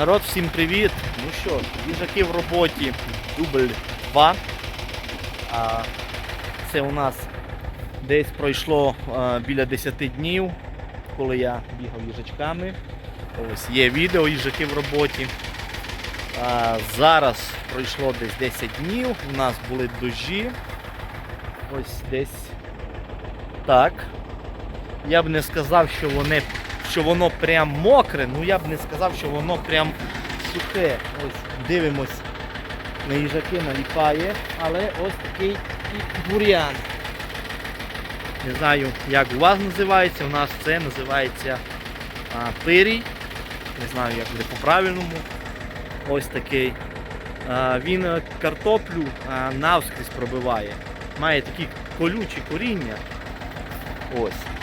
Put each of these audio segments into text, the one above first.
Народ, всім привіт! Ну що їжаки в роботі, дубль 2. А, це у нас десь пройшло а, біля 10 днів, коли я бігав їжачками. Ось є відео їжаки в роботі. А, зараз пройшло десь 10 днів, у нас були дощі. Ось десь так. Я б не сказав, що вони що воно прям мокре, ну я б не сказав, що воно прям сухе. Ось дивимось на їжаки наліпає, але ось такий і бур'ян. Не знаю, як у вас називається, у нас це називається а, пирій. Не знаю, як буде по-правильному. Ось такий. А, він картоплю навскрізь пробиває. Має такі колючі коріння. Ось.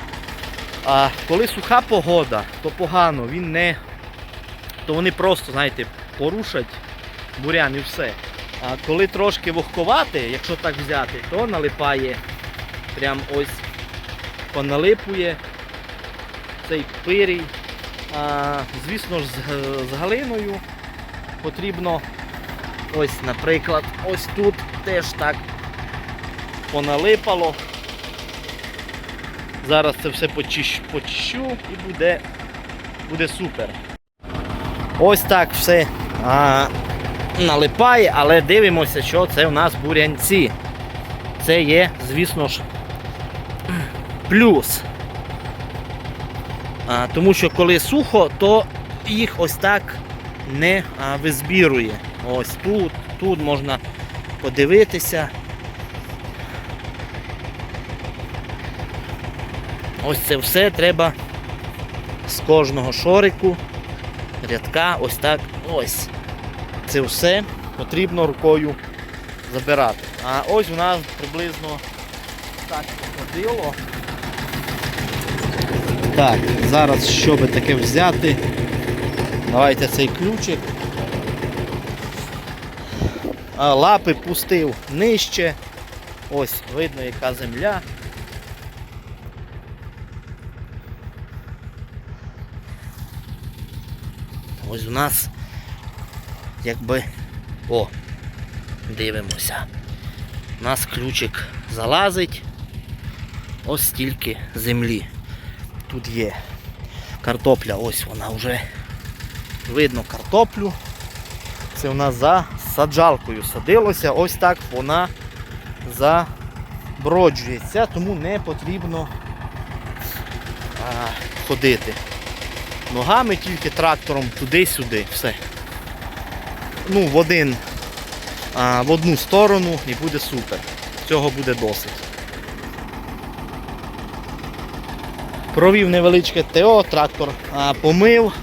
А коли суха погода, то погано, він не. То вони просто, знаєте, порушать бурян і все. А коли трошки вогковати, якщо так взяти, то налипає прям ось поналипує цей пирій. А, звісно ж, з, з галиною потрібно ось, наприклад, ось тут теж так поналипало. Зараз це все почищу, почищу і буде, буде супер. Ось так все а, налипає, але дивимося, що це у нас бурянці. Це є, звісно ж, плюс. А, тому що коли сухо, то їх ось так не а, визбірує. Ось тут, тут можна подивитися. Ось це все треба з кожного шорику, рядка, ось так, ось. Це все потрібно рукою забирати. А ось у нас приблизно так ходило. Так, зараз щоб таке взяти, давайте цей ключик. Лапи пустив нижче. Ось видно яка земля. Ось у нас якби... О, дивимося. У нас ключик залазить. Ось стільки землі. Тут є картопля, ось вона вже видно картоплю. Це у нас за саджалкою садилося, ось так вона заброджується, тому не потрібно а, ходити ногами, тільки трактором туди-сюди, все. Ну, в один, а, в одну сторону і буде супер. Цього буде досить. Провів невеличке ТО, трактор а, помив,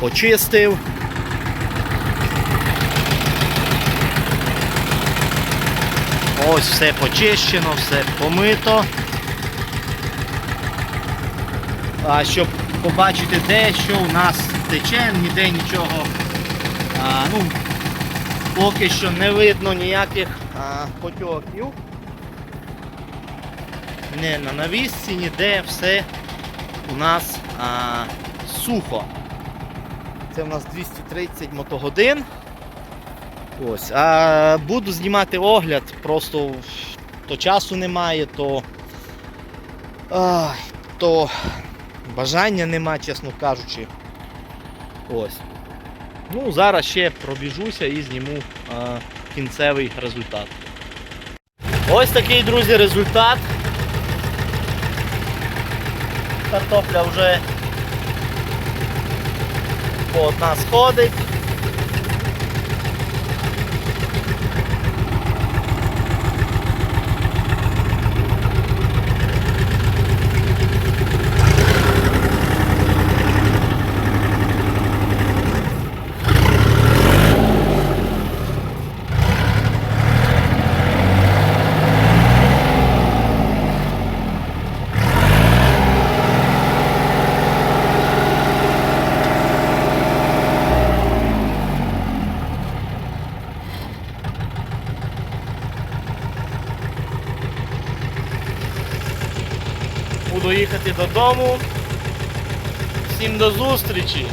почистив. Ось все почищено, все помито. А, щоб побачити де, що у нас тече, ніде нічого. А, ну, поки що не видно ніяких а, потьоків. Не на навісці, ніде все у нас а, сухо. Це у нас 230 мотогодин. Ось. А буду знімати огляд, просто то часу немає, то, ай, то бажання нема, чесно кажучи. Ось. Ну, зараз ще пробіжуся і зніму а, кінцевий результат. Ось такий, друзі, результат. Картопля вже по одна сходить. Буду їхати додому. Всім до зустрічі!